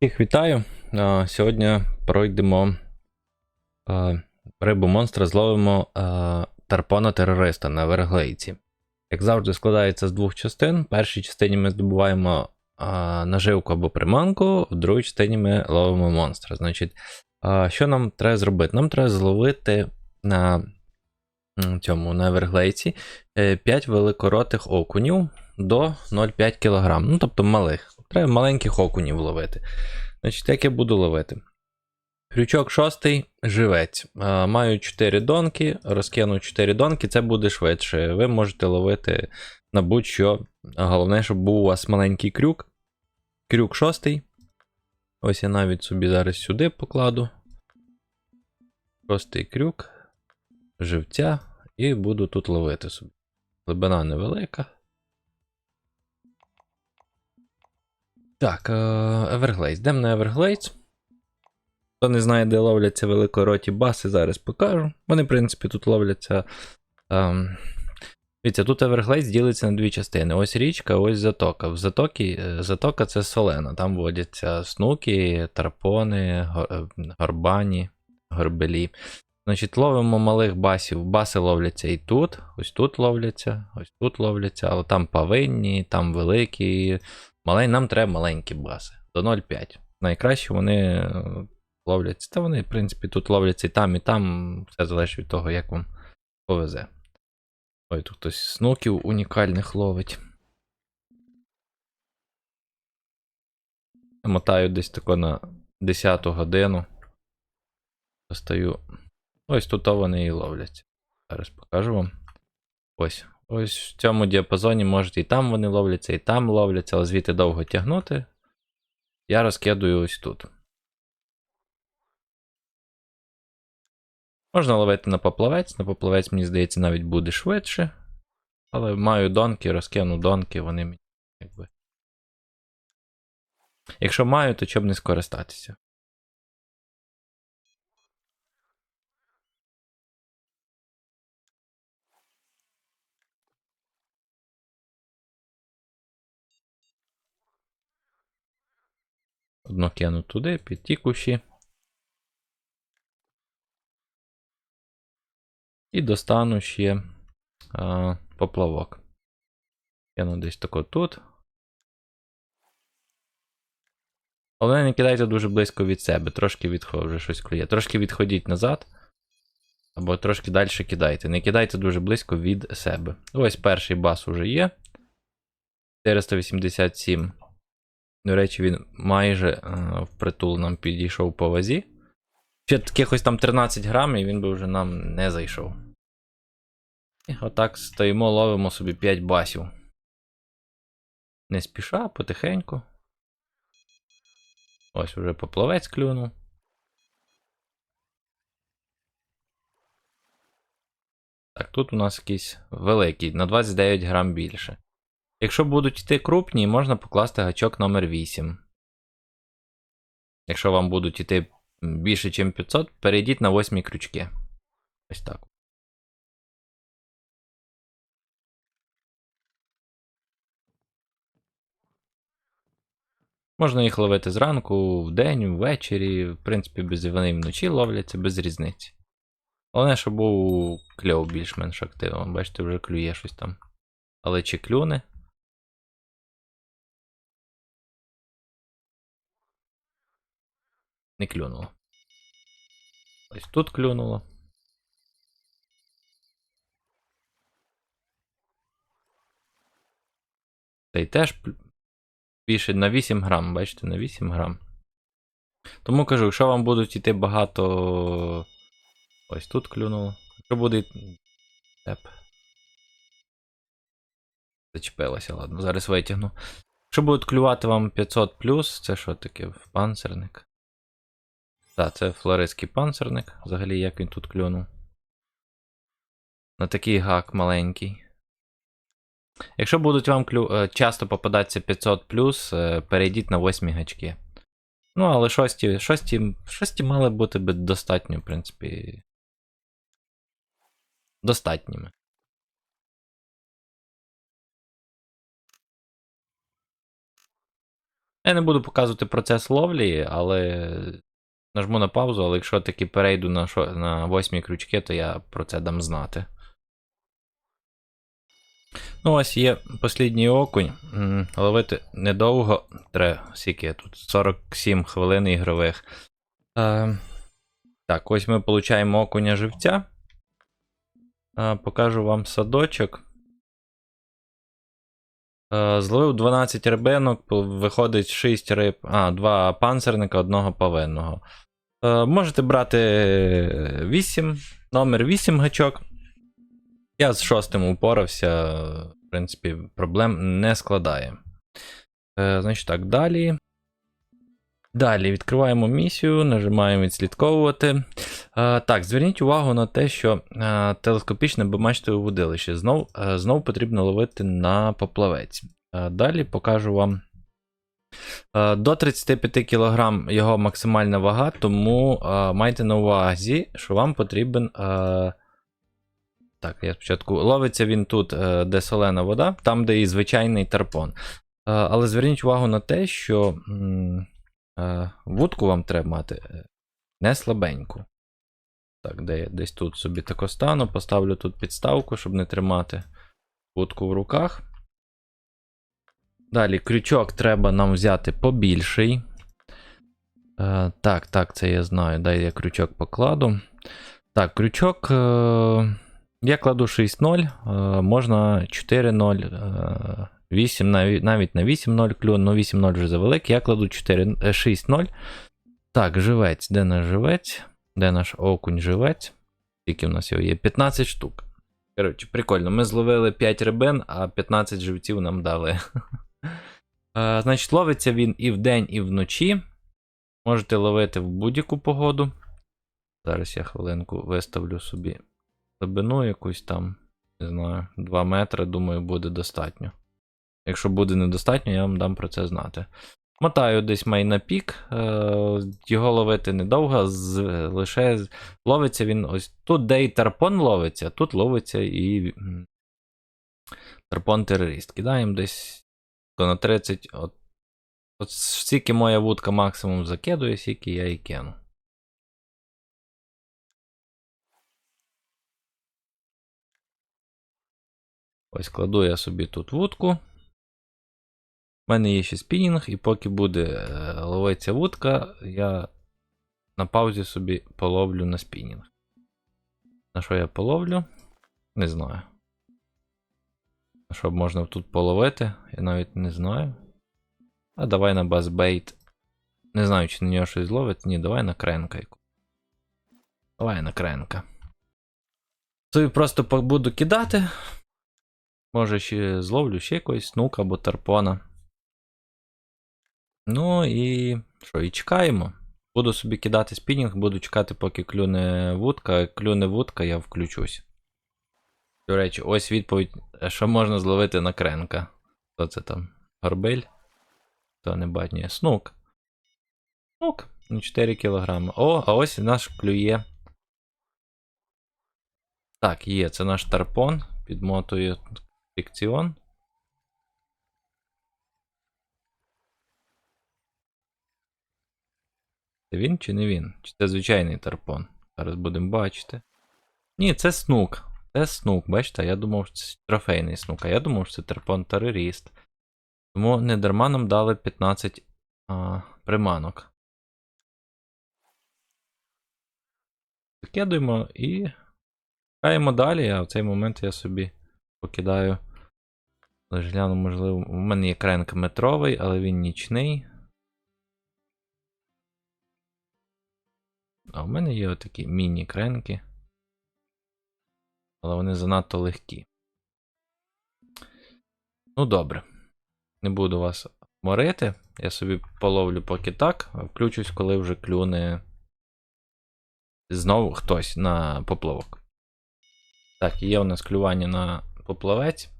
Всіх вітаю. Сьогодні пройдемо рибу монстра, зловимо тарпона терориста на верглейці. Як завжди, складається з двох частин. В першій частині ми здобуваємо наживку або приманку, в другій частині ми ловимо монстра. Значить, що нам треба зробити? Нам треба зловити на цьому на верглейці 5 великоротих окунів до 0,5 кг. Ну, тобто малих. Треба маленьких окунів ловити. Значить, як я буду ловити? Крючок шостий живець. Маю 4 донки, розкину 4 донки, це буде швидше. Ви можете ловити на будь-що. Головне, щоб був у вас маленький крюк. Крюк шостий. Ось я навіть собі зараз сюди покладу. Шостий крюк, живця, і буду тут ловити собі. Глибина невелика. Так, Everglades. Йдемо на Everglades. Хто не знає, де ловляться великороті баси, зараз покажу. Вони, в принципі, тут ловляться. Ем... Дивіться, тут Everglades ділиться на дві частини. Ось річка, ось затока. В затокі, е, затока це солена. Там водяться снуки, тарпони, е, горбані, горбелі. Значить, ловимо малих басів. Баси ловляться і тут, ось тут ловляться, ось тут ловляться, але там повинні, там великі. Малень, нам треба маленькі баси до 0,5. Найкраще вони е, ловляться. Та вони, в принципі, тут ловляться і там, і там. Все залежить від того, як вам повезе. Ой, тут хтось снуків унікальних ловить. Мотаю десь тако на 10 годину. Достаю. Ось тут вони і ловляться. Зараз покажу вам. Ось. Ось в цьому діапазоні можете і там вони ловляться, і там ловляться, але звідти довго тягнути. Я розкидую ось тут. Можна ловити на поплавець. На поплавець, мені здається, навіть буде швидше. Але маю донки, розкину донки, вони мені якби. Якщо маю, то чоб не скористатися. Одно кину туди, під ті кущі. І достану ще а, поплавок. Кину десь тако тут. Але не кидайте дуже близько від себе, трошки відходь, вже щось клює. Трошки відходіть назад. Або трошки далі кидайте. Не кидайте дуже близько від себе. Ось перший бас уже є. 487. До речі, він майже е, впритул нам підійшов по вазі. Ще якихось там 13 грам, і він би вже нам не зайшов. І отак стоїмо, ловимо собі 5 басів. Не спіша, потихеньку. Ось уже поплавець клюнув. Так, тут у нас якийсь великий, на 29 грам більше. Якщо будуть йти крупні, можна покласти гачок номер 8. Якщо вам будуть йти більше, ніж 500, перейдіть на 8 крючки. Ось так. Можна їх ловити зранку, вдень, ввечері. В принципі, без вони вночі ловляться без різниці. Головне, щоб був кльов більш-менш активно. Бачите, вже клює щось там. Але чи клюне? Не клюнуло. Ось тут клюнуло. Цей теж більше на 8 грам, бачите, на 8 грам. Тому кажу, якщо вам будуть йти багато. Ось тут клюнуло. Якщо буде. Теп. Зачепилося, ладно, зараз витягну. Якщо будуть клювати вам 500 це що таке? Панцерник. Так, це флористський панцерник. Взагалі, як він тут клюнув. На такий гак маленький. Якщо будуть вам клю... е, часто попадатися 500 е, перейдіть на 8 гачки. Ну, але шості, шості, шості мали бути би достатньо, в принципі. Достатніми. Я не буду показувати процес ловлі, але нажму на паузу, але якщо таки перейду на, шо, на восьмі крючки, то я про це дам знати. Ну, ось є послідній окунь. Ловити недовго. Треба, скільки тут 47 хвилин ігрових. Е, так, ось ми получаємо окуня живця. Е, покажу вам садочок. Е, Зловив 12 рибинок, виходить 6 риб, а, 2 панцирника, одного павинного. Е, Можете брати 8, номер 8 гачок. Я з шостим упорався, в принципі, проблем не складає. Е, Значить так, далі. Далі відкриваємо місію, нажимаємо відслідковувати. Е, так, зверніть увагу на те, що е, телескопічне бачите водилище. Знов, е, знов потрібно ловити на поплавець. Е, далі покажу вам. Е, До 35 кг його максимальна вага, тому е, майте на увазі, що вам потрібен. Е, так, я спочатку. Ловиться він тут, де солена вода, там, де і звичайний тарпон. Але зверніть увагу на те, що вудку вам треба мати не слабеньку. Так, де я десь тут собі тако стану, поставлю тут підставку, щоб не тримати вудку в руках. Далі крючок треба нам взяти побільший. Е, так, так, це я знаю. Дай я крючок покладу. Так, крючок. Е, я кладу 6-0, е, можна 4-0, е, 8, навіть, навіть на 8-0 клюн, ну 8-0 вже завеликий. Я кладу 4, е, 6-0. Так, живець. Де наш живець? Де наш окунь живець? Скільки в нас його є? 15 штук. Коротше, прикольно. Ми зловили 5 рибин, а 15 живців нам дали. Е, Значить, ловиться він і вдень, і вночі. Можете ловити в будь-яку погоду. Зараз я хвилинку виставлю собі глибину якусь там, не знаю, 2 метри, думаю, буде достатньо. Якщо буде недостатньо, я вам дам про це знати. Мотаю десь май на пік, е, його ловити недовго, з, лише ловиться він ось тут, де і тарпон ловиться, тут ловиться і тарпон терорист. Кидаємо десь на 30. От, от стільки моя вудка максимум закидує, стільки я і кину. Ось кладу я собі тут вудку. У мене є ще спінінг, і поки буде е, ловитися вудка, я на паузі собі половлю на спінінг. На що я половлю? Не знаю. На що б можна тут половити? Я навіть не знаю. А давай на базбейт. Не знаю, чи на нього щось зловить. Ні, давай на кренка. Давай на кренка. Собі просто буду кидати. Може ще зловлю ще якогось снука або тарпона. Ну і що, і чекаємо. Буду собі кидати спінінг, буду чекати, поки клюне вудка. Клюне вудка, я включусь. До речі, ось відповідь, що можна зловити на кренка. Хто це там? Горбиль? То не бачить. Снук. Снук. 4 кг. О, а ось наш клює. Так, є, це наш тарпон. Підмотує фікціон. Це він чи не він? Чи це звичайний тарпон? Зараз будемо бачити. Ні, це снук. Це снук, бачите, я думав, що це трофейний снук, а я думав, що це тарпон терорист. Тому не дарма нам дали 15 а, приманок. Закидуємо і чекаємо далі, а в цей момент я собі покидаю. Гляну, можливо, у мене є кренк метровий, але він нічний. А в мене є отакі міні-кренки. Але вони занадто легкі. Ну, добре. Не буду вас морити. Я собі половлю поки так, включусь, коли вже клюне знову хтось на поплавок. Так, є у нас клювання на поплавець.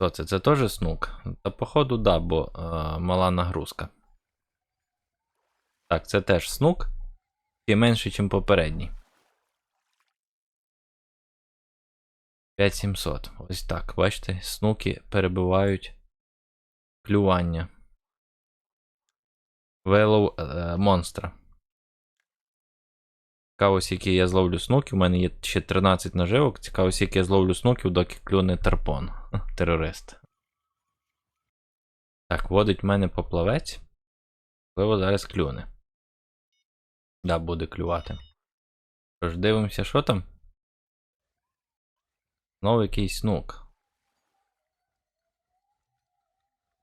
Що це? Це теж снук? Та походу, да, бо е, мала нагрузка. Так, це теж снук. І менше, ніж попередній. 5700. Ось так. Бачите, снуки перебивають клювання. Вилов е, монстра. Цікаво, скільки я зловлю снуків. У мене є ще 13 наживок. Цікаво, скільки я зловлю снуків, доки клюне тарпон. Терорист. Так, водить в мене поплавець. Можливо, зараз клюне. Да, буде клювати. Тож, дивимося, що там. Знову якийсь снук.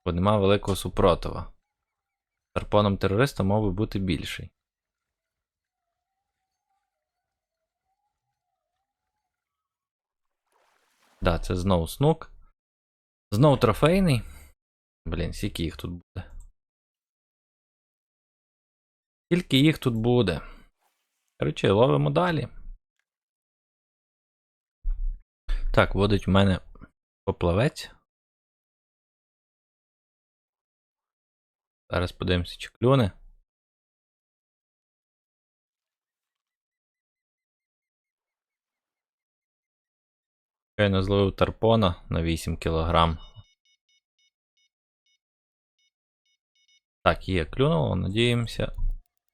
Бо нема великого супротива. Тарпоном терориста мав би бути більший. Да, це знову снук. Знову трофейний. Блін, скільки їх тут буде. Скільки їх тут буде. Коротше, ловимо далі. Так, водить в мене поплавець. Зараз подивимося, чи клюне. Щойно зловив тарпона на 8 кг. Так, є, клюнуло, надіємося.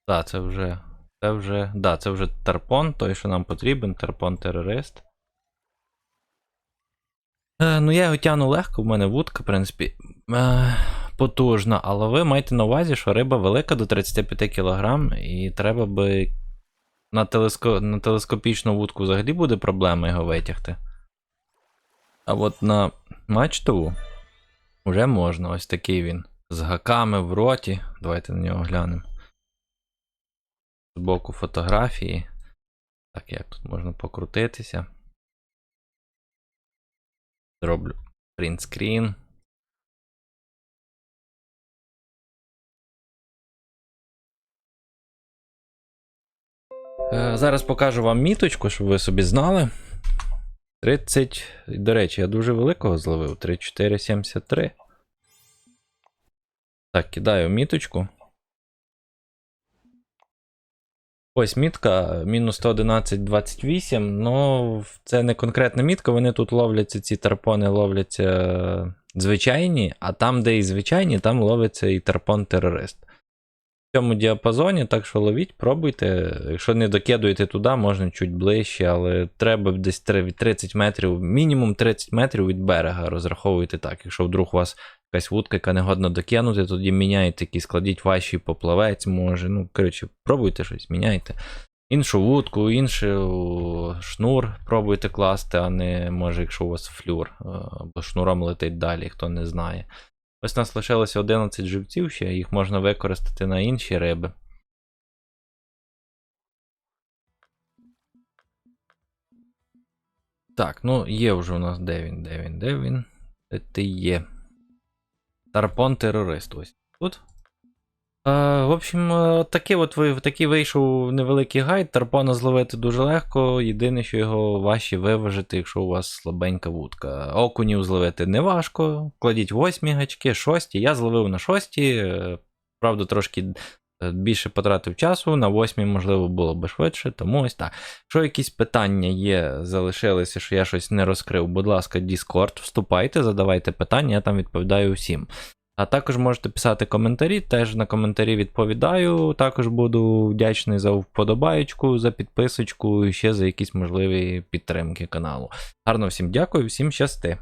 Так, це вже. Це вже. Да, це вже тарпон, той, що нам потрібен, тарпон терорист. Е, ну, я його тягну легко, в мене вудка, в принципі, е, потужна, але ви маєте на увазі, що риба велика до 35 кг, і треба би на, телеско... на телескопічну вудку взагалі буде проблема його витягти. А от на мачтову вже можна. Ось такий він. З гаками в роті. Давайте на нього глянемо. Збоку фотографії. Так, як тут можна покрутитися. Зроблю принтскрін. Е, Зараз покажу вам міточку, щоб ви собі знали. 30. До речі, я дуже великого зловив. 3473. Так, кидаю міточку. Ось мітка, мінус 111,28, но це не конкретна мітка, вони тут ловляться, ці тарпони ловляться е, звичайні, а там, де і звичайні, там ловиться і тарпон-терорист. В цьому діапазоні, так що ловіть, пробуйте. Якщо не докидуєте туди, можна чуть ближче, але треба десь 30 метрів, мінімум 30 метрів від берега. Розраховуйте так. Якщо вдруг у вас якась вудка, яка не годна докинути, тоді міняйте якісь, складіть ваші поплавець, може. Ну, коротше, пробуйте щось, міняйте. Іншу вудку, іншу шнур пробуйте класти, а не може, якщо у вас флюр, е, бо шнуром летить далі, хто не знає. Ось у нас лишилося 11 живців ще, їх можна використати на інші риби. Так, ну є вже у нас де він, де він, де він? Де ти є? Тарпон терорист ось тут. Е, в общем, е, такий от такий вийшов невеликий гайд. Тарпона зловити дуже легко. Єдине, що його важче виважити, якщо у вас слабенька вудка. Окунів зловити не важко. Кладіть восьмі гачки, шості. Я зловив на шості. е, Правда, трошки більше потратив часу. На восьмій, можливо, було би швидше, тому ось так. Якщо якісь питання є, залишилися, що я щось не розкрив, будь ласка, Discord, вступайте, задавайте питання, я там відповідаю всім. А також можете писати коментарі, теж на коментарі відповідаю. Також буду вдячний за вподобаєчку, за підписочку і ще за якісь можливі підтримки каналу. Гарно всім дякую, всім щасти!